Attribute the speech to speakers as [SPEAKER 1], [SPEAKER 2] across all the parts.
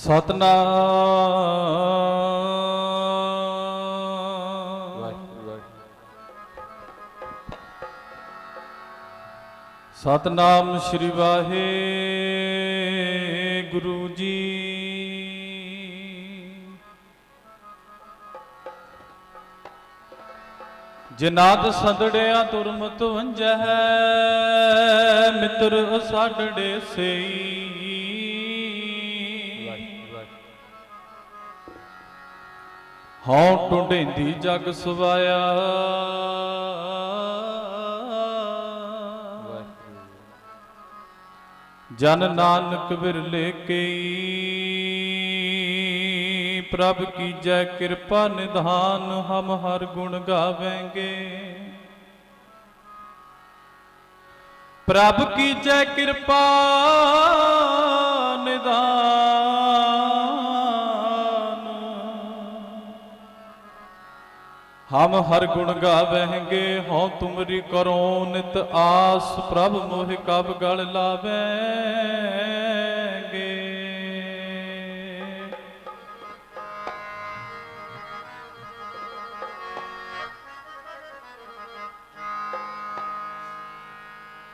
[SPEAKER 1] ਸਤਨਾਮ। ਸਤਨਾਮ ਸ੍ਰੀ ਵਾਹਿਗੁਰੂ ਜੀ। ਜਿਨਾਦ ਸੰਦੜਿਆ ਤੁਰਮਤ ਵੰਜਹਿ ਮਿੱਤਰ ਸਾਡੜੇ ਸਈ। ਹਉ ਟੁੰਡੇਂਦੀ ਜਗ ਸਵਾਇਆ। ਜਨ ਨਾਨਕ ਵਿਰਲੇ ਕਈ ਪ੍ਰਭ ਕੀ ਜੈ ਕਿਰਪਾ ਨਿਧਾਨ, ਹਮ ਹਰ ਗੁਣ ਗਾਵੇਂਗੇ। ਪ੍ਰਭ ਕੀ ਜੈ ਕਿਰਪਾ ਹਮ ਹਰ ਗੁਣ ਗਾਵਹਿਗੇ, ਹਉ ਤੁਮਰੀ ਕਰੋ ਨਿਤ ਆਸ, ਪ੍ਰਭ ਮੋਹਿ ਕਬ ਗਲ ਲਾਵੈਗੇ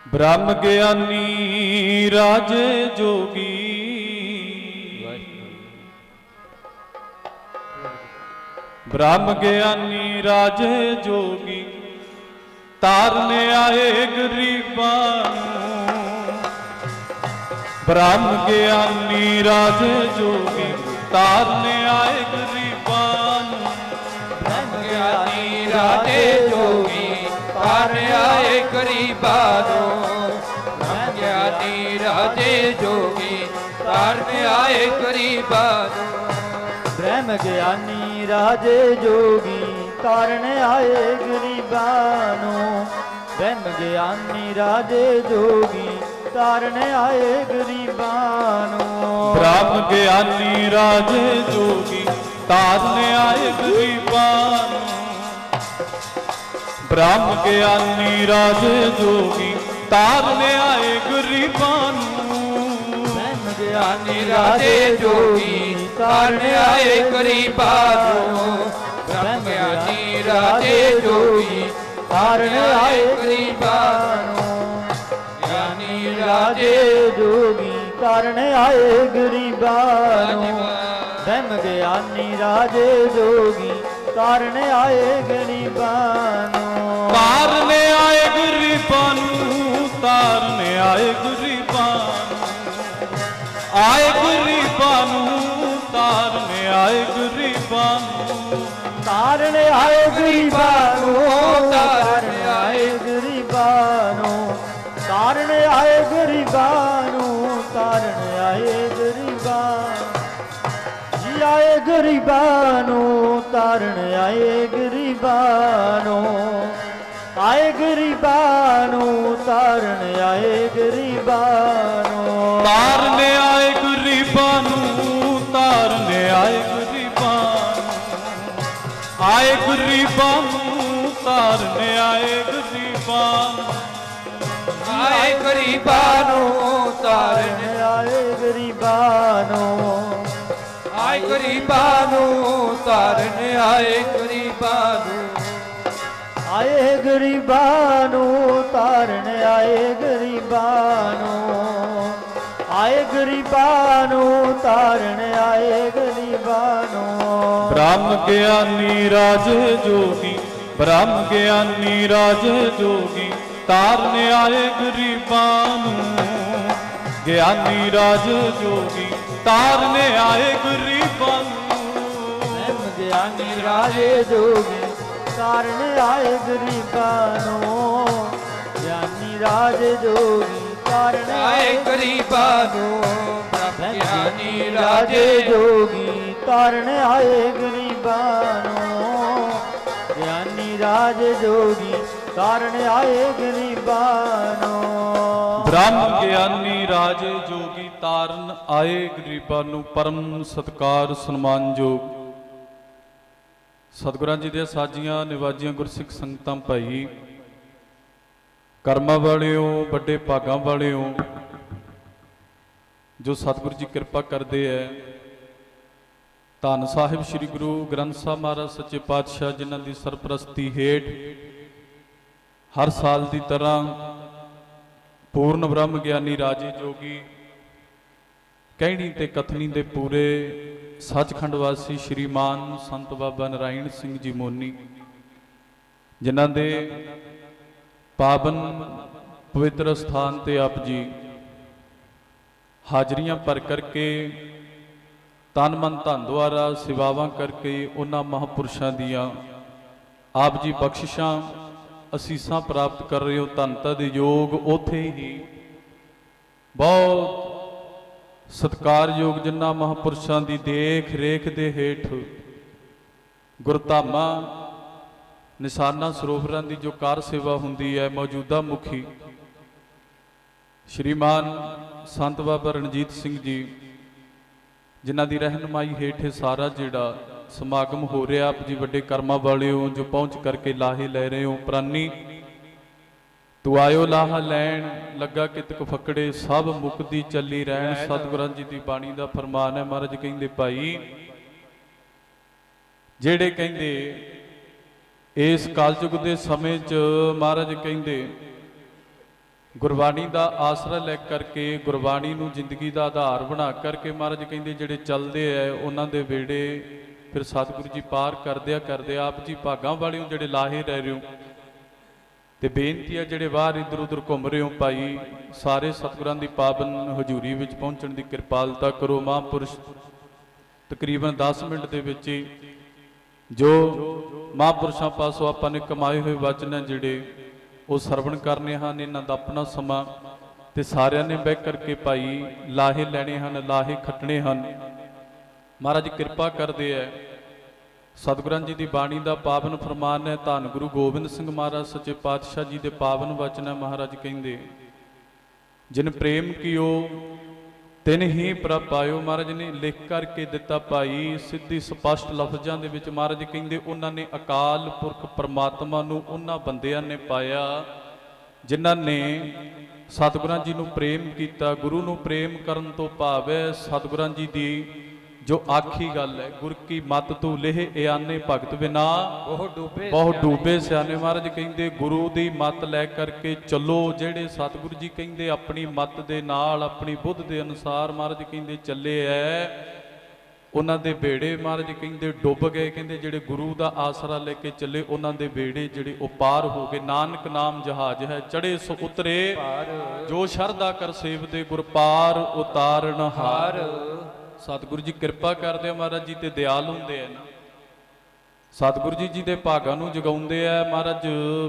[SPEAKER 1] ਬ੍ਰਹਮ ਗਿਆਨੀ ਰਾਜੇ ਜੋਗੀ ਬ੍ਰਹਮ ਗਿਆਨੀ ਰਾਜੇ ਜੋਗੀ, ਤਾਰਨੇ ਆਏ ਗਰੀਬਾਂ ਨੂੰ। ਬ੍ਰਹਮ ਗਿਆਨੀ ਰਾਜੇ ਜੋਗੀ, ਤਾਰਨੇ ਆਏ ਗਰੀਬਾਂ ਨੂੰ।
[SPEAKER 2] ਬ੍ਰਹਮ ਗਿਆਨੀ ਰਾਜੇ ਜੋਗੀ, ਤਾਰਨੇ ਆਏ ਗਰੀਬਾਂ ਨੂੰ। ਬ੍ਰਹਮ ਗਿਆਨੀ ਰਾਜੇ ਜੋਗੀ ਪਰ ਆਏ ਗਰੀਬਾਂ ਨੂੰ।
[SPEAKER 3] ਬ੍ਰਹਮ ਗਿਆਨੀ ਰਾਜੇ ਜੋਗੀ ਤਾਰਨ ਆਏ ਗਰੀਬਾਂ ਨੂੰ। ਬ੍ਰਹਮ ਗਿਆਨੀ ਰਾਜੇ ਜੋਗੀ ਤਾਰਨ ਆਏ ਗਰੀਬਾਂ ਨੂੰ।
[SPEAKER 1] ਬ੍ਰਹਮ ਗਿਆਨੀ ਰਾਜੇ ਜੋਗੀ ਤਾਰਨ ਆਏ ਗਰੀਬਾਂ ਨੂੰ। ਬ੍ਰਹਮ ਗਿਆਨੀ ਰਾਜੇ ਜੋਗੀ ਤਾਰਨ ਆਏ ਗਰੀਬਾਂ ਨੂੰ।
[SPEAKER 2] ਗਿਆਨੀ ਰਾਜੇ ਜੋਗੀ ਤਾਰਨ ਆਏ ਗਰੀਬਾਂ ਨੂੰ ਬ੍ਰਹਮ ਗਿਆਨੀ ਰਾਜੇ ਜੋਗੀ ਤਾਰਨ ਆਏ ਗਰੀਬਾਂ ਨੂੰ ਗਿਆਨੀ ਰਾਜੇ
[SPEAKER 3] ਰਾਜੇ ਜੋਗੀ ਤਾਰਨ ਆਏ ਗਰੀਬਾਂ ਨੂੰ ਬ੍ਰਹਮ ਗਿਆਨੀ ਰਾਜੇ ਜੋਗੀ ਤਾਰਨ ਆਏ ਗਰੀਬਾਂ ਨੂੰ
[SPEAKER 1] ਤਾਰਨ ਆਏ ਗਰੀਬਾਂ ਨੂੰ ਤਾਰਨ ਆਏ ਗਰੀਬਾਂ ਆਏ ਗਰੀਬਾਂ ਨੂੰ ਤਾਰਨ ਆਏ ਗਰੀਬਾਂ ਨੂੰ।
[SPEAKER 3] ਤਾਰਨ ਆਏ ਗਰੀਬਾਂ ਨੂੰ ਤਾਰਨ ਆਏ ਗਰੀਬਾਂ ਨੂੰ। ਤਾਰਨ ਆਏ ਗਰੀਬਾਂ ਨੂੰ ਤਾਰਨ ਆਏ ਗਰੀਬਾਂ। ਜੀ ਆਏ ਗਰੀਬਾਂ ਨੂੰ ਤਾਰਨ ਆਏ ਗਰੀਬਾਂ ਨੂੰ। ਆਏ ਗਰੀਬਾਂ ਨੂੰ ਤਾਰਨ ਆਏ ਗਰੀਬਾਂ ਨੂੰ।
[SPEAKER 1] ਤਾਰਨ ਗਰੀਬਾਂ ਨੂੰ ਤਾਰਨ ਆਏ ਗਰੀਬਾਂ। ਨੂੰ ਆਏ ਗਰੀਬਾਂ ਨੂੰ ਤਾਰਨ ਆਏ ਗਰੀਬਾਂ ਨੂੰ।
[SPEAKER 2] ਆਏ ਗਰੀਬਾਂ ਨੂੰ ਤਾਰਨ
[SPEAKER 3] ਆਏ ਗਰੀਬਾਂ ਨੂੰ।
[SPEAKER 2] ਆਏ ਗਰੀਬਾਂ ਨੂੰ ਤਾਰਨ ਆਏ ਗਰੀਬਾਂ ਨੂੰ।
[SPEAKER 3] ਆਏ ਗਰੀਬਾਂ ਨੂੰ ਤਾਰਨ ਆਏ ਗਰੀਬਾਂ ਨੂੰ।
[SPEAKER 1] ਬ੍ਰਹਮ ਗਿਆਨੀ ਰਾਜੇ ਜੋਗੀ ਬ੍ਰਹਮ ਗਿਆਨੀ ਰਾਜੇ ਜੋਗੀ ਤਾਰਨ ਆਏ ਗਰੀਬਾਂ ਨੂੰ। ਗਿਆਨੀ ਰਾਜੇ ਜੋਗੀ ਤਾਰਨ ਆਏ ਗਰੀਬਾਂ ਨੂੰ।
[SPEAKER 3] ਬ੍ਰਹਮ ਗਿਆਨੀ ਰਾਜੇ ਜੋਗੀ ਤਾਰਨ ਆਏ ਗਰੀਬਾਂ ਨੂੰ। ਗਿਆਨੀ ਰਾਜੇ ਜੋਗੀ ਤਾਰਨ
[SPEAKER 2] ਆਏ ਗਰੀਬਾਂ ਨੂੰ ਬ੍ਰਹਮ ਗਿਆਨੀ ਰਾਜੇ
[SPEAKER 3] ਜੋਗੀ ਤਾਰਨ ਆਏ ਗਰੀਬਾਂ ਨੂੰ। ਗਿਆਨੀ ਰਾਜੇ ਜੋਗੀ ਤਾਰਨ ਆਏ ਗਰੀਬਾਂ ਨੂੰ।
[SPEAKER 1] ਬ੍ਰਹਮ ਗਿਆਨੀ ਰਾਜੇ ਜੋਗੀ ਤਾਰਨ ਆਏ ਗਰੀਬਾਂ ਨੂੰ ਪਰਮ ਸਤਕਾਰ ਸਨਮਾਨਯੋਗ ਸਤਿਗੁਰਾਂ ਜੀ ਦੇ ਸਾਜੀਆਂ ਨਿਵਾਜੀਆਂ ਗੁਰਸਿੱਖ ਸੰਗਤਾਂ ਭਾਈ ਕਰਮਾਂ ਵਾਲਿਓ, ਵੱਡੇ ਭਾਗਾਂ ਵਾਲਿਓ, ਜੋ ਸਤਿਗੁਰੂ ਜੀ ਕਿਰਪਾ ਕਰਦੇ ਐ, ਧੰਨ ਸਾਹਿਬ ਸ੍ਰੀ ਗੁਰੂ ਗ੍ਰੰਥ ਸਾਹਿਬ ਮਹਾਰਾਜ, ਸੱਚੇ ਪਾਤਸ਼ਾਹ ਜਿਨ੍ਹਾਂ ਦੀ ਸਰਪ੍ਰਸਤੀ ਹੇਠ ਹਰ ਸਾਲ ਦੀ ਤਰ੍ਹਾਂ ਪੂਰਨ ਬ੍ਰਹਮ ਗਿਆਨੀ ਰਾਜੇ ਜੋਗੀ, ਕਹਿਣੀ ਤੇ ਕਥਨੀ ਦੇ ਪੂਰੇ ਸੱਚਖੰਡ ਵਾਸੀ ਸ਼੍ਰੀਮਾਨ ਸੰਤ ਬਾਬਾ ਨਰਾਇਣ ਸਿੰਘ ਜੀ ਮੋਨੀ, ਜਿਨ੍ਹਾਂ ਦੇ ਪਾਵਨ ਪਵਿੱਤਰ ਸਥਾਨ ਤੇ ਆਪ ਜੀ ਹਾਜ਼ਰੀਆਂ ਭਰ ਕਰਕੇ, ਤਨ ਮਨ ਧਨ ਦੁਆਰਾ ਸੇਵਾਵਾਂ ਕਰਕੇ ਉਹਨਾਂ ਮਹਾਪੁਰਸ਼ਾਂ ਦੀਆਂ ਆਪ ਜੀ ਬਖਸ਼ਿਸ਼ਾਂ ਅਸੀਸਾਂ ਪ੍ਰਾਪਤ ਕਰ ਰਹੇ ਹੋ ਧੰਨਤਾ ਦੇ ਯੋਗ ਉਥੇ ਹੀ ਬਹੁਤ ਸਤਕਾਰਯੋਗ ਜਿਨ੍ਹਾਂ ਮਹਾਪੁਰਸ਼ਾਂ ਦੀ ਦੇਖ ਰੇਖ ਦੇ ਹੇਠ ਗੁਰਧਾਮਾਂ ਨਿਸ਼ਾਨਾ ਸਰੋਵਰਾਂ ਦੀ ਜੋ ਕਾਰ ਸੇਵਾ ਹੁੰਦੀ ਹੈ, ਮੌਜੂਦਾ ਮੁਖੀ ਸ਼੍ਰੀਮਾਨ ਸੰਤ ਬਾਬਾ ਰਣਜੀਤ ਸਿੰਘ ਜੀ, ਜਿਨ੍ਹਾਂ ਦੀ ਰਹਿਨਮਾਈ ਹੇਠ ਇਹ ਸਾਰਾ ਜਿਹੜਾ ਸਮਾਗਮ ਹੋ ਰਿਹਾ, ਆਪ ਜੀ ਵੱਡੇ ਕਰਮਾਂ ਵਾਲੇ ਹੋ ਜੋ ਪਹੁੰਚ ਕਰਕੇ ਲਾਹੇ ਲੈ ਰਹੇ ਹੋ, ਪ੍ਰਾਨੀ ਤੂੰ ਆਇਓ ਲਾਹਾ ਲੈਣ, ਲੱਗਾ ਕਿਤਕ ਫਕੜੇ, ਸਭ ਮੁਕਦੀ ਚੱਲੀ ਰਹਿਣ, ਸਤਿਗੁਰਾਂ ਜੀ ਦੀ ਬਾਣੀ ਦਾ ਫਰਮਾਨ ਹੈ, ਮਹਾਰਾਜ ਕਹਿੰਦੇ ਭਾਈ, ਜਿਹੜੇ ਕਹਿੰਦੇ ਇਸ ਕਲਯੁਗ ਦੇ ਸਮੇਂ 'ਚ ਮਹਾਰਾਜ ਕਹਿੰਦੇ, ਗੁਰਬਾਣੀ ਦਾ ਆਸਰਾ ਲੈ ਕਰਕੇ ਗੁਰਬਾਣੀ ਨੂੰ ਜ਼ਿੰਦਗੀ ਦਾ ਆਧਾਰ ਬਣਾ ਕਰਕੇ ਮਹਾਰਾਜ ਕਹਿੰਦੇ ਜਿਹੜੇ ਚੱਲਦੇ ਐ, ਉਹਨਾਂ ਦੇ ਵੇੜੇ ਫਿਰ ਸਤਿਗੁਰੂ ਜੀ ਪਾਰ ਕਰਦਿਆ ਕਰਦੇ ਆਪ ਜੀ ਭਾਗਾਂ ਵਾਲਿਓ ਜਿਹੜੇ ਲਾਹੇ ਰਹਿ ਰਹੇ ਹੋ ਤੇ ਬੇਨਤੀ ਹੈ ਜਿਹੜੇ ਬਾਹਰ ਇਧਰ ਉਧਰ ਘੁੰਮ ਰਹੇ ਹੋ ਭਾਈ, ਸਾਰੇ ਸਤਿਗੁਰਾਂ ਦੀ ਪਾਵਨ ਹਜ਼ੂਰੀ ਵਿੱਚ ਪਹੁੰਚਣ ਦੀ ਕਿਰਪਾਲਤਾ ਕਰੋ, ਮਹਾਂਪੁਰਸ਼ ਤਕਰੀਬਨ 10 ਮਿੰਟ ਦੇ ਵਿੱਚ ਹੀ ਜੋ ਮਹਾਂਪੁਰਸ਼ਾਂ ਪਾਸੋਂ ਆਪਾਂ ਨੇ ਕਮਾਏ ਹੋਏ ਵਚਨ ਹੈ ਜਿਹੜੇ, ਉਹ ਸਰਵਣ ਕਰਨੇ ਹਨ, ਇਹਨਾਂ ਦਾ ਆਪਣਾ ਸਮਾਂ ਤੇ ਸਾਰਿਆਂ ਨੇ ਬਹਿ ਕਰਕੇ ਭਾਈ ਲਾਹੇ ਲੈਣੇ ਹਨ, ਲਾਹੇ ਖੱਟਣੇ ਹਨ। ਮਹਾਰਾਜ ਕਿਰਪਾ ਕਰਦੇ ਐ। ਸਤਿਗੁਰਾਂ ਜੀ ਦੀ ਬਾਣੀ ਦਾ ਪਾਵਨ ਫਰਮਾਨ ਹੈ ਧੰਨ ਗੁਰੂ ਗੋਬਿੰਦ ਸਿੰਘ ਮਹਾਰਾਜ, ਸੱਚੇ ਪਾਤਸ਼ਾਹ ਜੀ ਦੇ ਪਾਵਨ ਵਚਨ ਹੈ ਮਹਾਰਾਜ ਕਹਿੰਦੇ, ਜਿਨ ਪ੍ਰੇਮ ਕੀਓ ਤਿੰਨ ਹੀ ਪ੍ਰਭ ਮਹਾਰਾਜ ਨੇ, ਲਿਖ ਕਰਕੇ ਦਿੱਤਾ ਭਾਈ। ਸਿੱਧੀ ਸਪਸ਼ਟ ਲਫ਼ਜ਼ਾਂ ਦੇ ਵਿੱਚ ਮਹਾਰਾਜ ਕਹਿੰਦੇ, ਉਹਨਾਂ ਨੇ ਅਕਾਲ ਪੁਰਖ ਪਰਮਾਤਮਾ ਨੂੰ ਉਹਨਾਂ ਬੰਦਿਆਂ ਨੇ ਪਾਇਆ, ਜਿਨ੍ਹਾਂ ਨੇ ਸਤਿਗੁਰਾਂ ਜੀ ਨੂੰ ਪ੍ਰੇਮ ਕੀਤਾ, ਗੁਰੂ ਨੂੰ ਪ੍ਰੇਮ ਕਰਨ ਤੋਂ ਭਾਵ ਹੈ ਸਤਿਗੁਰਾਂ ਜੀ ਦੀ ਜੋ ਆਖੀ ਗੱਲ ਹੈ ਗੁਰ ਕੀ ਮਤ ਤੂੰ ਲੇਹ ਇਆਨੇ ਭਗਤ ਬਿਨਾ?
[SPEAKER 2] ਉਹ ਡੂਬੇ
[SPEAKER 1] ਬਹੁਤ ਡੂਬੇ ਸਿਆਣੇ ਮਹਾਰਾਜ ਕਹਿੰਦੇ ਗੁਰੂ ਦੀ ਮੱਤ ਲੈ ਕਰਕੇ ਚੱਲੋ ਜਿਹੜੇ ਸਤਿਗੁਰੂ ਜੀ ਕਹਿੰਦੇ ਆਪਣੀ ਮੱਤ ਦੇ ਨਾਲ ਆਪਣੀ ਬੁੱਧ ਦੇ ਅਨੁਸਾਰ ਮਹਾਰਾਜ ਕਹਿੰਦੇ ਚੱਲੇ ਐ। ਉਹਨਾਂ ਦੇ ਬੇੜੇ ਮਹਾਰਾਜ ਕਹਿੰਦੇ ਡੁੱਬ ਗਏ। ਕਹਿੰਦੇ ਜਿਹੜੇ ਗੁਰੂ ਦਾ ਆਸਰਾ ਲੈ ਕੇ ਚੱਲੇ ਉਹਨਾਂ ਦੇ ਬੇੜੇ ਜਿਹੜੇ ਉਹ ਪਾਰ ਹੋ ਗਏ। ਨਾਨਕ ਨਾਮ ਜਹਾਜ਼ ਹੈ ਚੜੇ ਸੋ ਉਤਰੇ। ਜੋ ਸ਼ਰਧਾ ਕਰ ਸੇਵਦੇ ਗੁਰ ਪਾਰ ਉਤਾਰਨ ਹਾਰ। ਸਤਿਗੁਰੂ ਜੀ ਕਿਰਪਾ ਕਰਦੇ ਆ ਮਹਾਰਾਜ ਜੀ ਤੇ ਦਿਆਲ ਹੁੰਦੇ ਆ ਨਾ। ਸਤਿਗੁਰੂ ਜੀ ਜੀ ਦੇ ਭਾਗਾਂ ਨੂੰ ਜਗਾਉਂਦੇ ਆ। ਮਹਾਰਾਜ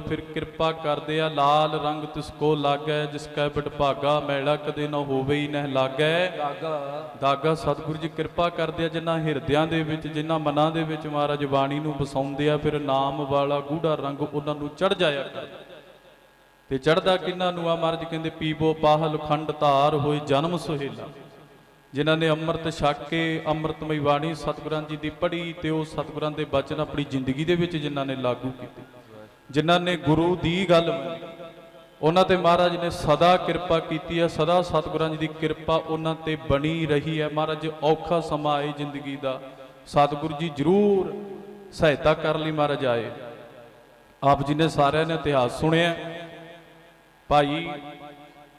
[SPEAKER 1] ਫਿਰ ਕਿਰਪਾ ਕਰਦੇ ਆ। ਲਾਲ ਰੰਗ ਤਿਸ ਕੋ ਲਾਗੈ ਜਿਸ ਕੈ ਬਿਟ ਭਾਗਾ ਮੈਲਾ ਕਦੇ ਨਾ ਹੋਵੇ ਹੀ ਨਹਿ ਲਾਗੈ।
[SPEAKER 2] ਦਾਗਾ।
[SPEAKER 1] ਦਾਗਾ ਸਤਿਗੁਰੂ ਜੀ ਕਿਰਪਾ ਕਰਦੇ ਆ। ਜਿਨ੍ਹਾਂ ਹਿਰਦਿਆਂ ਦੇ ਵਿੱਚ ਜਿਨ੍ਹਾਂ ਮਨਾਂ ਦੇ ਵਿੱਚ ਮਹਾਰਾਜ ਬਾਣੀ ਨੂੰ ਵਸਾਉਂਦੇ ਆ ਫਿਰ ਨਾਮ ਵਾਲਾ ਗੂੜਾ ਰੰਗ ਉਹਨਾਂ ਨੂੰ ਚੜ ਜਾਇਆ ਕਰਦਾ। ਤੇ ਚੜਦਾ ਕਿੰਨਾਂ ਨੂੰ ਆ? ਮਹਾਰਾਜ ਕਹਿੰਦੇ ਪੀਬੋ ਪਾਹਲ ਖੰਡ ਧਾਰ ਹੋਏ ਜਨਮ ਸੁਹੇਲਾ। ਜਿਨ੍ਹਾਂ ਨੇ ਅੰਮ੍ਰਿਤ ਛਕ ਕੇ ਅੰਮ੍ਰਿਤਮਈ ਬਾਣੀ ਸਤਿਗੁਰਾਂ ਜੀ ਦੀ ਪੜ੍ਹੀ ਤੇ ਉਹ ਸਤਿਗੁਰਾਂ ਦੇ ਬਚਨ ਆਪਣੀ ਜ਼ਿੰਦਗੀ ਦੇ ਵਿੱਚ ਜਿਨ੍ਹਾਂ ਨੇ ਲਾਗੂ ਕੀਤੇ। ਜਿਨ੍ਹਾਂ ਨੇ ਗੁਰੂ ਦੀ ਗੱਲ ਉਹਨਾਂ ਤੇ ਮਹਾਰਾਜ ਨੇ ਸਦਾ ਕਿਰਪਾ ਕੀਤੀ ਹੈ, ਸਦਾ ਸਤਿਗੁਰਾਂ ਜੀ ਦੀ ਕਿਰਪਾ ਉਹਨਾਂ ਤੇ ਬਣੀ ਰਹੀ ਹੈ। ਮਹਾਰਾਜ, ਔਖਾ ਸਮਾਂ ਆਏ ਜ਼ਿੰਦਗੀ ਦਾ। ਸਤਿਗੁਰੂ ਜੀ ਜ਼ਰੂਰ ਸਹਾਇਤਾ ਕਰਨ ਲਈ ਮਹਾਰਾਜ ਆਏ। ਆਪ ਜੀ ਨੇ ਸਾਰਿਆਂ ਨੇ ਇਤਿਹਾਸ ਸੁਣਿਆ। ਭਾਈ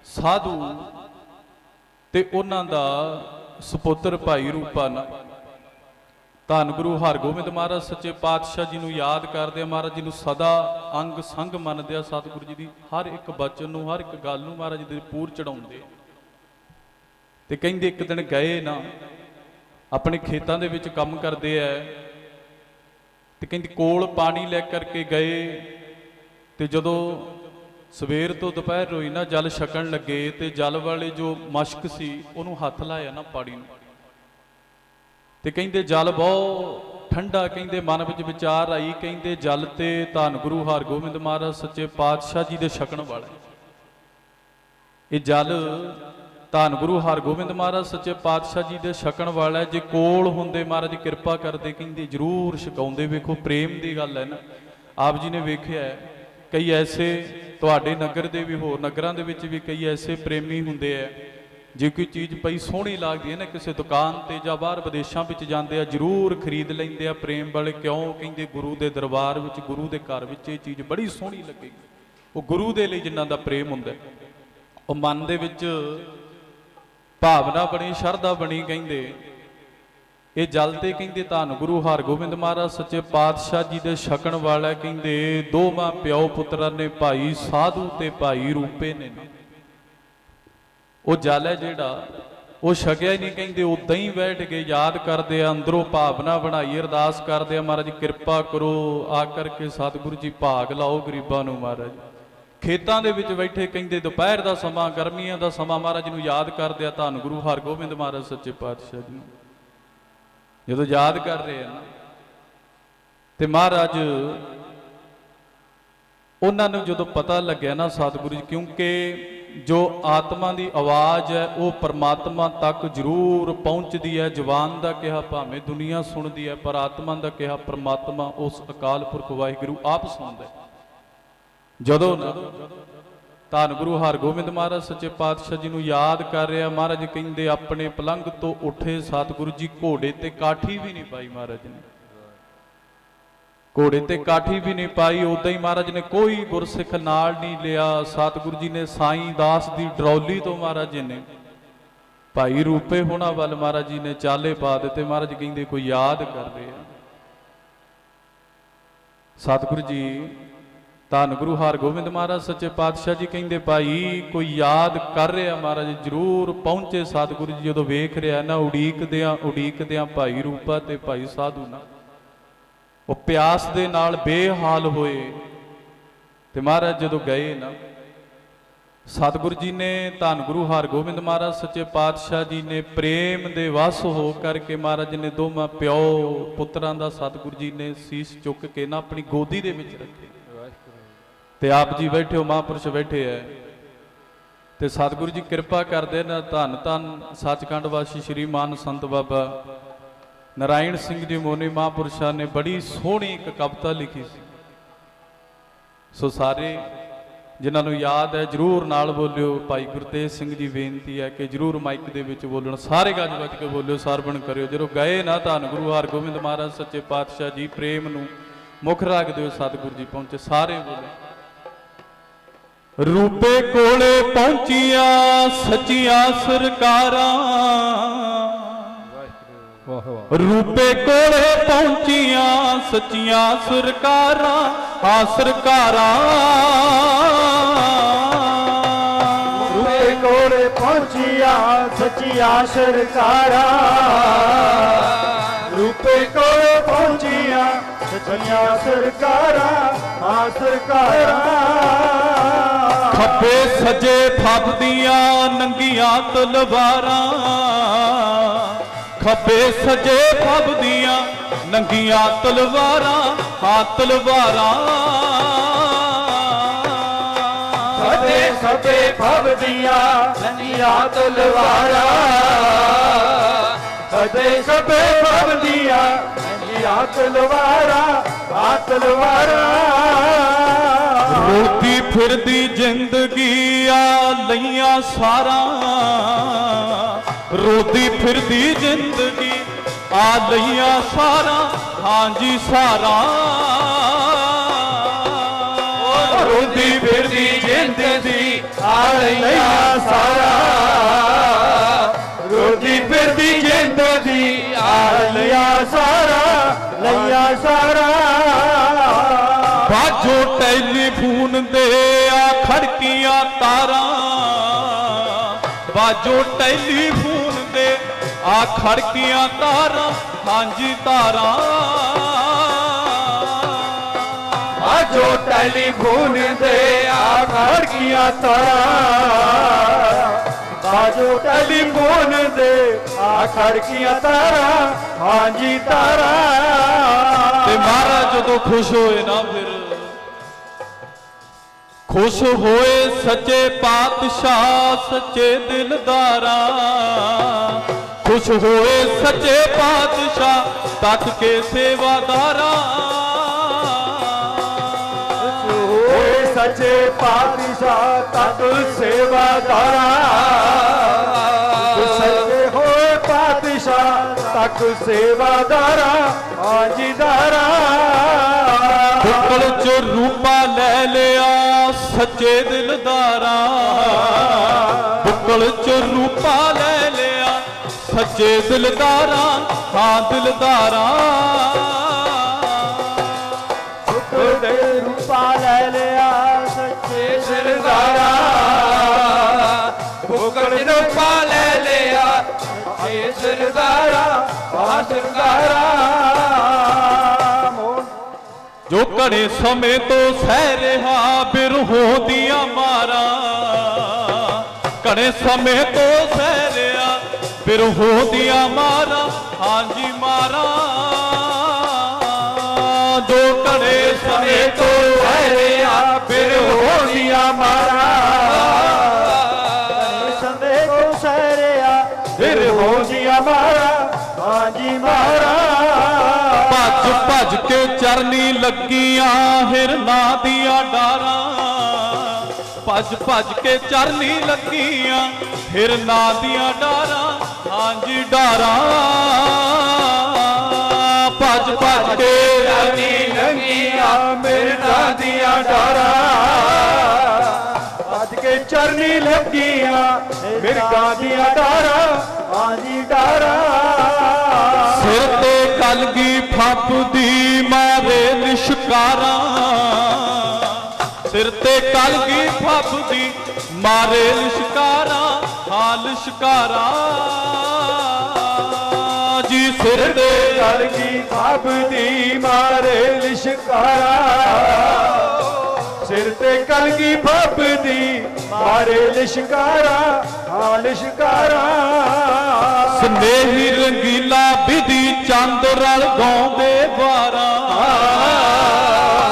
[SPEAKER 1] ਸਾਧੂ ਤੇ ਉਹਨਾਂ ਦਾ ਸੁਪੁੱਤਰ ਭਾਈ ਰੂਪਨ ਧੰਨ ਗੁਰੂ ਹਰਗੋਬਿੰਦ ਮਹਾਰਾਜ, ਸੱਚੇ ਪਾਤਸ਼ਾਹ ਜੀ ਨੂੰ ਯਾਦ ਕਰਦੇ ਆ ਮਹਾਰਾਜ ਜੀ ਨੂੰ ਸਦਾ ਅੰਗ ਸੰਗ ਮੰਨਦੇ ਆ ਸਤਿਗੁਰੂ ਜੀ ਦੀ। ਹਰ ਇੱਕ ਬਚਨ ਨੂੰ, ਹਰ ਇੱਕ ਗੱਲ ਨੂੰ ਮਹਾਰਾਜ ਜੀ ਦੇ ਪੂਰ ਚੜਾਉਂਦੇ ਆ। ਤੇ ਕਹਿੰਦੇ ਇੱਕ ਦਿਨ ਗਏ ਨਾ, ਆਪਣੇ ਖੇਤਾਂ ਦੇ ਵਿੱਚ ਕੰਮ ਕਰਦੇ ਆ। ਤੇ ਕਹਿੰਦੇ ਕੋਲ ਪਾਣੀ ਲੈ ਕਰਕੇ ਗਏ। ਤੇ ਜਦੋਂ ਸਵੇਰ ਤੋਂ ਦੁਪਹਿਰ ਰੋਈ ਨਾ ਜਲ ਛਕਣ ਲੱਗੇ ਤੇ ਜਲ ਵਾਲੇ ਜੋ ਮਸ਼ਕ ਸੀ, ਉਹਨੂੰ ਹੱਥ ਲਾਇਆ ਨਾ ਪਾੜੀ ਨੂੰ। ਤੇ ਕਹਿੰਦੇ, ਜਲ ਬਹੁ ਠੰਡਾ, ਕਹਿੰਦੇ, ਮਨ ਵਿੱਚ ਵਿਚਾਰ ਆਈ, ਕਹਿੰਦੇ, ਜਲ ਤੇ ਧੰਨ ਗੁਰੂ ਹਰਗੋਬਿੰਦ ਮਹਾਰਾਜ ਸੱਚੇ ਪਾਤਸ਼ਾਹ ਜੀ ਦੇ ਛਕਣ ਵਾਲਾ ਇਹ ਜਲ ਧੰਨ ਗੁਰੂ ਹਰਗੋਬਿੰਦ ਮਹਾਰਾਜ ਸੱਚੇ ਪਾਤਸ਼ਾਹ ਜੀ ਦੇ ਛਕਣ ਵਾਲਾ ਹੈ। ਜੇ ਕੋਲ ਹੁੰਦੇ ਮਹਾਰਾਜ, ਕਿਰਪਾ ਕਰਦੇ ਕਹਿੰਦੇ, ਜਰੂਰ ਛਕਾਉਂਦੇ ਵੇਖੋ, ਪ੍ਰੇਮ ਦੀ ਗੱਲ ਹੈ ਨਾ। ਆਪ ਜੀ ਨੇ ਵੇਖਿਆ ਕਈ ਐਸੇ ਤੁਹਾਡੇ ਨਗਰ ਦੇ ਵੀ ਹੋਰ ਨਗਰਾਂ ਦੇ ਵਿੱਚ ਵੀ ਕਈ ਐਸੇ ਪ੍ਰੇਮੀ ਹੁੰਦੇ ਆ ਜੇ ਕੋਈ ਚੀਜ਼ ਪਈ ਸੋਹਣੀ ਲੱਗਦੀ ਹੈ ਨਾ ਕਿਸੇ ਦੁਕਾਨ ਤੇ ਜਾਂ ਬਾਹਰ ਵਿਦੇਸ਼ਾਂ ਵਿੱਚ ਜਾਂਦੇ ਆ, ਜ਼ਰੂਰ ਖਰੀਦ ਲੈਂਦੇ ਆ ਪ੍ਰੇਮ ਵਾਲੇ। ਕਿਉਂ? ਕਹਿੰਦੇ ਗੁਰੂ ਦੇ ਦਰਬਾਰ ਵਿੱਚ, ਗੁਰੂ ਦੇ ਘਰ ਵਿੱਚ ਇਹ ਚੀਜ਼ ਬੜੀ ਸੋਹਣੀ ਲੱਗੇਗੀ। ਉਹ ਗੁਰੂ ਦੇ ਲਈ ਜਿਨ੍ਹਾਂ ਦਾ ਪ੍ਰੇਮ ਹੁੰਦਾ ਉਹ ਮਨ ਦੇ ਵਿੱਚ ਭਾਵਨਾ ਬਣੀ, ਸ਼ਰਧਾ ਬਣੀ ਕਹਿੰਦੇ ਇਹ ਜਲ ਤੇ ਕਹਿੰਦੇ ਧੰਨ ਗੁਰੂ ਹਰਗੋਬਿੰਦ ਮਹਾਰਾਜ, ਸੱਚੇ ਪਾਤਸ਼ਾਹ ਜੀ ਦੇ ਛਕਣ ਵਾਲਾ ਕਹਿੰਦੇ, ਦੋਵਾਂ ਪਿਓ ਪੁੱਤਰਾਂ ਨੇ ਭਾਈ ਸਾਧੂ ਤੇ ਭਾਈ ਰੂਪੇ ਨੇ ਉਹ ਜਲ ਹੈ ਜਿਹੜਾ, ਉਹ ਛਕਿਆ ਹੀ ਨਹੀਂ ਕਹਿੰਦੇ ਉਦਾਂ ਹੀ ਬੈਠ ਕੇ ਯਾਦ ਕਰਦੇ ਆ, ਅੰਦਰੋਂ ਭਾਵਨਾ ਬਣਾਈ, ਅਰਦਾਸ ਕਰਦੇ ਆ, ਮਹਾਰਾਜ ਕਿਰਪਾ ਕਰੋ, ਆ ਕਰਕੇ ਸਤਿਗੁਰੂ ਜੀ ਭਾਗ ਲਾਓ ਗਰੀਬਾਂ ਨੂੰ ਮਹਾਰਾਜ। ਖੇਤਾਂ ਦੇ ਵਿੱਚ ਬੈਠੇ ਕਹਿੰਦੇ, ਦੁਪਹਿਰ ਦਾ ਸਮਾਂ, ਗਰਮੀਆਂ ਦਾ ਸਮਾਂ, ਮਹਾਰਾਜ ਨੂੰ ਯਾਦ ਕਰਦੇ ਆ, ਧੰਨ ਗੁਰੂ ਹਰਗੋਬਿੰਦ ਮਹਾਰਾਜ, ਸੱਚੇ ਪਾਤਸ਼ਾਹ ਜੀ ਨੂੰ। ਜਦੋਂ ਯਾਦ ਕਰ ਰਹੇ ਆ ਨਾ, ਤੇ ਮਹਾਰਾਜ, ਉਹਨਾਂ ਨੂੰ ਜਦੋਂ ਪਤਾ ਲੱਗਿਆ ਨਾ ਸਤਿਗੁਰੂ ਜੀ, ਕਿਉਂਕਿ ਜੋ ਆਤਮਾ ਦੀ ਆਵਾਜ਼ ਹੈ, ਉਹ ਪਰਮਾਤਮਾ ਤੱਕ ਜ਼ਰੂਰ ਪਹੁੰਚਦੀ ਹੈ ਜ਼ੁਬਾਨ ਦਾ ਕਿਹਾ ਭਾਵੇਂ ਦੁਨੀਆ ਸੁਣਦੀ ਹੈ, ਪਰ ਆਤਮਾ ਦਾ ਕਿਹਾ ਪਰਮਾਤਮਾ ਉਸ ਅਕਾਲ ਪੁਰਖ ਵਾਹਿਗੁਰੂ ਆਪ ਸੁਣਦਾ ਜਦੋਂ ਧੰਨ ਗੁਰੂ ਹਰਗੋਬਿੰਦ ਮਹਾਰਾਜ, ਸੱਚੇ ਪਾਤਸ਼ਾਹ ਜੀ ਨੂੰ ਯਾਦ ਕਰ ਰਿਹਾ ਮਹਾਰਾਜ, ਕਹਿੰਦੇ ਆਪਣੇ ਪਲੰਗ ਤੋਂ ਉੱਠੇ ਸਤਿਗੁਰੂ ਜੀ, ਘੋੜੇ ਤੇ ਕਾਠੀ ਵੀ ਨਹੀਂ ਪਾਈ ਮਹਾਰਾਜ ਨੇ। ਘੋੜੇ ਤੇ ਕਾਠੀ ਵੀ ਨਹੀਂ ਪਾਈ ਉਦਾਂ ਹੀ ਮਹਾਰਾਜ ਨੇ ਕੋਈ ਗੁਰਸਿੱਖ ਨਾਲ ਨਹੀਂ ਲਿਆ। ਸਤਿਗੁਰੂ ਜੀ ਨੇ ਸਾਈਂ ਦਾਸ ਦੀ ਡਰੌਲੀ ਤੋਂ ਮਹਾਰਾਜ ਜੀ ਨੇ ਭਾਈ ਰੂਪੇ ਹੋਣਾ ਵੱਲ ਮਹਾਰਾਜ ਜੀ ਨੇ ਚਾਲੇ ਪਾ ਦਿੱਤੇ। ਮਹਾਰਾਜ ਕਹਿੰਦੇ, ਕੋਈ ਯਾਦ ਕਰ ਰਿਹਾ। ਸਤਿਗੁਰੂ ਜੀ ਧੰਨ ਗੁਰੂ ਹਰਗੋਬਿੰਦ ਮਹਾਰਾਜ, ਸੱਚੇ ਪਾਤਸ਼ਾਹ ਜੀ ਕਹਿੰਦੇ, ਭਾਈ, ਕੋਈ ਯਾਦ ਕਰ ਰਿਹਾ ਮਹਾਰਾਜ, ਜਰੂਰ ਪਹੁੰਚੇ ਸਤਿਗੁਰੂ ਜੀ, ਜਦੋਂ ਵੇਖ ਰਿਹਾ ਨਾ, ਉਡੀਕਦਿਆਂ ਉਡੀਕਦਿਆਂ ਭਾਈ ਰੂਪਾ ਤੇ ਭਾਈ ਸਾਧੂ ਨਾ। ਉਹ ਪਿਆਸ ਦੇ ਨਾਲ ਬੇਹਾਲ ਹੋਏ ਤੇ ਮਹਾਰਾਜ ਜਦੋਂ ਗਏ ਨਾ, ਸਤਿਗੁਰੂ ਜੀ ਨੇ, ਧੰਨ ਗੁਰੂ ਹਰਗੋਬਿੰਦ ਮਹਾਰਾਜ, ਸੱਚੇ ਪਾਤਸ਼ਾਹ ਜੀ ਨੇ ਪ੍ਰੇਮ ਦੇ ਵਸ ਹੋ ਕਰਕੇ ਮਹਾਰਾਜ ਨੇ ਦੋਵਾਂ ਪਿਓ ਪੁੱਤਰਾਂ ਦਾ ਸਤਿਗੁਰੂ ਜੀ ਨੇ ਸੀਸ ਚੁੱਕ ਕੇ ਨਾ, ਆਪਣੀ ਗੋਦੀ ਦੇ ਵਿੱਚ ਰੱਖੇ। ਤੇ ਆਪ ਜੀ ਬੈਠੇ ਹੋ, ਮਹਾਂਪੁਰਸ਼ ਬੈਠੇ ਐ। ਤੇ ਸਤਿਗੁਰੂ ਜੀ ਕਿਰਪਾ ਕਰਦੇ ਨੇ, ਧੰਨ ਧੰਨ ਸੱਚਖੰਡ ਵਾਸੀ ਸ਼੍ਰੀ ਮਾਨ ਸੰਤ ਬਾਬਾ ਨਰਾਇਣ ਸਿੰਘ ਜੀ ਮੋਨੀ ਮਹਾਂਪੁਰਸ਼ਾਂ ਨੇ ਬੜੀ ਸੋਹਣੀ ਇੱਕ ਕਵਿਤਾ ਲਿਖੀ ਸੀ। ਸੋ ਸਾਰੇ ਜਿਨ੍ਹਾਂ ਨੂੰ ਯਾਦ ਹੈ ਜਰੂਰ ਨਾਲ ਬੋਲਿਓ। ਭਾਈ ਗੁਰਤੇਜ ਸਿੰਘ ਜੀ ਬੇਨਤੀ ਹੈ ਕਿ ਜਰੂਰ ਮਾਈਕ ਦੇ ਵਿੱਚ ਬੋਲਣ, ਸਾਰੇ ਗੱਜ ਵੱਜ ਕੇ ਬੋਲਿਓ, ਸਰਵਣ ਕਰਿਓ। ਜਦੋਂ ਗਏ ਨਾ ਧੰਨ ਗੁਰੂ ਹਰਗੋਬਿੰਦ ਮਹਾਰਾਜ, ਸੱਚੇ ਪਾਤਸ਼ਾਹ ਜੀ, ਪ੍ਰੇਮ ਨੂੰ ਮੁੱਖ ਰੱਖਦੇ ਹੋਏ ਸਤਿਗੁਰੂ ਜੀ ਪਹੁੰਚੇ, ਸਾਰੇ ਬੋਲੋ। ਰੂਪੇ ਕੋਲੇ ਪਹੁੰਚੀਆਂ ਸੱਚੀਆਂ ਸਰਕਾਰਾਂ। ਰੂਪੇ ਕੋਲੇ ਪਹੁੰਚੀਆਂ ਸੱਚੀਆਂ ਸਰਕਾਰਾਂ, ਆ ਸਰਕਾਰਾਂ।
[SPEAKER 4] ਰੂਪੇ ਕੋਲੇ ਪਹੁੰਚੀਆਂ ਸੱਚੀਆਂ ਸਰਕਾਰਾਂ। ਰੂਪੇ ਕੋਲੇ ਪਹੁੰਚੀਆਂ ਸੱਚੀਆਂ ਸਰਕਾਰਾਂ, ਆ ਸਰਕਾਰਾਂ।
[SPEAKER 1] ਖੱਬੇ ਸੱਜੇ ਫੱਬਦੀਆਂ ਨੰਗੀਆਂ ਤਲਵਾਰਾਂ। ਖੱਬੇ ਸੱਜੇ ਫੱਬਦੀਆਂ ਨੰਗੀਆਂ ਤਲਵਾਰਾਂ, ਹਾਂ ਤਲਵਾਰਾਂ।
[SPEAKER 4] ਸਦੇ ਸਦੇ ਭਵਦੀਆਂ ਨੰਗੀਆਂ ਤਲਵਾਰਾਂ। ਸਦੇ ਸਦੇ ਭਵਦੀਆਂ ਨੰਗੀਆਂ ਤਲਵਾਰਾਂ ਆ ਤਲਵਾਰਾਂ
[SPEAKER 1] ਰੋਤੀ ਫਿਰਦੀ ਜ਼ਿੰਦਗੀ ਆ, ਲਈਆਂ ਸਾਰਾ। ਰੋਦੀ ਫਿਰਦੀ ਜ਼ਿੰਦਗੀ ਆ, ਲਈਆਂ ਸਾਰਾ। ਹਾਂਜੀ, ਸਾਰਾ।
[SPEAKER 4] ਰੋਦੀ ਫਿਰਦੀ ਜ਼ਿੰਦਗੀ ਆ, ਲਈਆਂ ਸਾਰਾ। ਰੋਂਦੀ ਫਿਰਦੀ ਜ਼ਿੰਦਗੀ ਆ ਲਈਆਂ ਸਾਰਾ ਲਈਆਂ ਸਾਰਾ।
[SPEAKER 1] ਬਾਜੋ ਟੈਲੀਫੋਨ ਦੇ ਆ ਖੜਕੀਆਂ ਤਾਰਾਂ। ਬਾਜੋ ਟੈਲੀਫੋਨ ਦੇ ਆ ਖੜਕੀਆਂ ਤਾਰਾਂ ਹਾਂਜੀ ਤਾਰਾਂ।
[SPEAKER 4] ਆਜੋ ਟੈਲੀਫੋਨ ਦੇ ਆ ਖੜਕੀਆਂ ਤਾਰਾਂ। ਆਜੋ ਟੈਲੀਫੋਨ ਦੇ ਆ ਖੜਕੀਆਂ ਤਾਰਾਂ, ਹਾਂਜੀ ਤਾਰਾਂ।
[SPEAKER 1] ਤੇ ਮਹਾਰਾਜ ਜਦੋਂ ਖੁਸ਼ ਹੋਏ ਨਾ ਫਿਰ। ਖੁਸ਼ ਹੋਏ ਸੱਚੇ ਪਾਤਸ਼ਾਹ, ਸੱਚੇ ਦਿਲਦਾਰਾਂ। ਖੁਸ਼ ਹੋਏ ਸੱਚੇ ਪਾਤਸ਼ਾਹ, ਤੱਕ ਕੇ ਸੇਵਾਦਾਰਾਂ।
[SPEAKER 4] ਹੋਏ ਸੱਚੇ ਪਾਤਸ਼ਾਹ ਤਤ ਸੇਵਾਦਾਰਾ ਦਿਸ਼ਾ ਤੱਕ ਸੇਵਾਦਾਰਾ ਹਾਂਜੀ ਦਾਰਾ
[SPEAKER 1] ਬੁੱਕਲ ਚ ਰੂਪਾ ਲੈ ਲਿਆ, ਸੱਚੇ ਦਿਲਦਾਰਾਂ ਬੁੱਕਲ ਚ ਰੂਪਾ ਲੈ ਲਿਆ, ਸੱਚੇ ਦਿਲਦਾਰਾਂ ਹਾਂ ਦਿਲਦਾਰਾਂ
[SPEAKER 2] ਏ ਸਰਦਾਰਾ
[SPEAKER 4] ਆ
[SPEAKER 1] ਜੋ ਘੜੇ ਸਮੇਂ ਤੋਂ ਸਹਿ ਰਿਹਾ ਬਿਰਹੋਂ ਦੀਆਂ ਮਾਰਾਂ। ਘੜੇ ਸਮੇਂ ਤੋਂ ਸਹਿ ਰਿਹਾ ਬਿਰਹੋਂ ਦੀਆਂ ਮਾਰਾਂ, ਹਾਂਜੀ ਮਾਰਾਂ। ਜੋ ਘੜੇ ਸਮੇਂ ਤੋਂ ਸਹਿ ਰਿਹਾ
[SPEAKER 4] ਫਿਰ ਹੋਲੀਆਂ ਮਾਰਾ। ਮਾਰਾ ਹਾਂਜੀ ਮਾਰਾ
[SPEAKER 1] ਭੱਜ ਭੱਜ ਕੇ ਚਰਨੀ ਲੱਗੀਆਂ ਹਿਰਨਾ ਦੀਆਂ ਡਾਰਾਂ। ਭੱਜ ਭੱਜ ਕੇ ਚਰਨੀ ਲੱਗੀਆਂ ਹਿਰਨਾ ਦੀਆਂ ਡਾਰਾਂ। ਹਾਂਜੀ ਡਾਰਾਂ। ਭੱਜ ਭੱਜ ਕੇ
[SPEAKER 4] ਚਰਨੀ ਲੰਗੀਆਂ ਮਿਰਨਾ ਦੀਆਂ ਡਾਰਾਂ। ਚਰਨੀ ਲੱਗੀਆਂ ਮਿਰਗਾਂ ਦੀਆਂ ਡਾਰਾਂ ਹਾਂਜੀ ਡਾਰਾਂ
[SPEAKER 1] ਸਿਰ ਤੇ ਕਲਗੀ ਫੱਪਦੀ ਮਾਰੇ ਲਿਸ਼ਕਾਰਾਂ ਸਿਰ ਤੇ ਕਲਗੀ ਫੱਪਦੀ ਮਾਰੇ ਲਿਸ਼ਕਾਰਾਂ ਹਾਂ ਲਿਸ਼ਕਾਰਾਂ ਜੀ ਸਿਰ ਤੇ
[SPEAKER 4] ਗਲ ਕੀ ਖਾਬ ਦੀ ਮਾਰੇ ਲਿਸ਼ਕਾਰਾ ਸਿਰ ਤੇ ਕਲਗੀ ਫੱਬ ਦੀ। ਮਾਰੇ ਲਿਸ਼ਕਾਰਾ, ਹਾਂ ਲਿਸ਼ਕਾਰਾ।
[SPEAKER 1] ਸਨੇਹੀ ਰੰਗੀਲਾ ਵਿਧੀ ਚੰਦ ਰਲ ਗਾਉਂਦੇ ਵਾਰਾਂ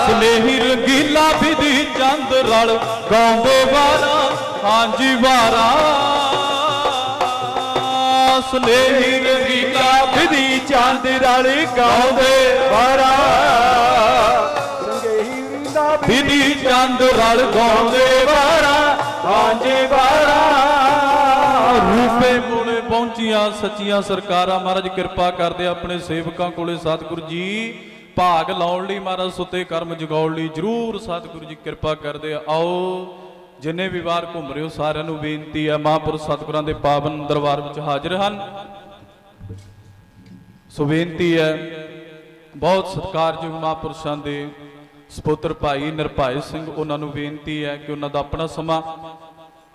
[SPEAKER 1] ਸਨੇਹੀ ਰੰਗੀਲਾ ਵਿਧੀ ਚੰਦ ਰਲ ਗਾਉਂਦੇ ਵਾਰਾ ਹਾਂਜੀ ਵਾਰਾਂ। ਸਨੇਹੀ ਰੰਗੀਲਾ
[SPEAKER 4] ਵਿਧੀ ਚੰਦ ਰਲ ਗਾਉਂਦੇ ਵਾਰਾ ਰਿੰਦਾ
[SPEAKER 1] ਚੰਦ ਰਲ ਗਾਉਂਦੇ
[SPEAKER 4] ਵਾਰਾ ਹਾਂਜੀ ਵਾਰਾ।
[SPEAKER 1] ਰੂਪੇ ਗੁਣੇ ਪਹੁੰਚੀਆਂ ਸੱਚੀਆਂ ਸਰਕਾਰਾਂ, ਮਹਾਰਾਜ ਕਿਰਪਾ ਕਰਦੇ ਆਪਣੇ ਸੇਵਕਾਂ ਕੋਲੇ ਸਤਿਗੁਰੂ ਜੀ, ਭਾਗ ਲਾਉਣ ਲਈ ਮਹਾਰਾਜ, ਸੁੱਤੇ ਕਰਮ ਜਗਾਉਣ ਲਈ ਜਰੂਰ ਸਤਿਗੁਰੂ ਜੀ ਕਿਰਪਾ ਕਰਦੇ ਆਓ, ਜਿੰਨੇ ਵੀ ਵਾਰ ਘੁੰਮ ਰਹੇ ਹੋ, ਸਾਰਿਆਂ ਨੂੰ ਬੇਨਤੀ ਹੈ ਮਹਾਂਪੁਰਖ ਸਤਿਗੁਰਾਂ ਦੇ ਪਾਵਨ ਦਰਬਾਰ ਵਿੱਚ ਹਾਜ਼ਰ ਹਨ। ਸੋ ਬੇਨਤੀ ਹੈ, ਬਹੁਤ ਸਤਿਕਾਰਯੋਗ ਮਹਾਂਪੁਰਸ਼ਾਂ ਦੇ ਸਪੁੱਤਰ ਭਾਈ ਨਿਰਭੈ ਸਿੰਘ, ਉਹਨਾਂ ਨੂੰ ਬੇਨਤੀ ਹੈ ਕਿ ਉਹਨਾਂ ਦਾ ਆਪਣਾ ਸਮਾਂ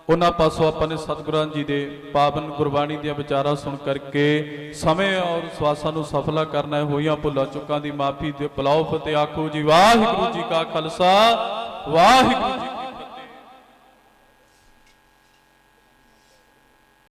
[SPEAKER 1] ਉਹਨਾਂ ਪਾਸੋਂ ਆਪਾਂ ਨੇ ਸਤਿਗੁਰਾਂ ਜੀ ਦੇ ਪਾਵਨ ਗੁਰਬਾਣੀ ਦੀਆਂ ਵਿਚਾਰਾਂ ਸੁਣ ਕਰਕੇ ਸਮੇਂ ਔਰ ਸਵਾਸਾਂ ਨੂੰ ਸਫਲਾ ਕਰਨਾ ਹੈ। ਹੋਈਆਂ ਭੁੱਲਾਂ ਚੁੱਕਾਂ ਦੀ ਮਾਫੀ ਤੇ ਬੁਲਾਓ ਫਤਿਹ ਆਖੋ ਜੀ। ਵਾਹਿਗੁਰੂ ਜੀ ਕਾ ਖਾਲਸਾ, ਵਾਹਿਗੁਰੂ ਜੀ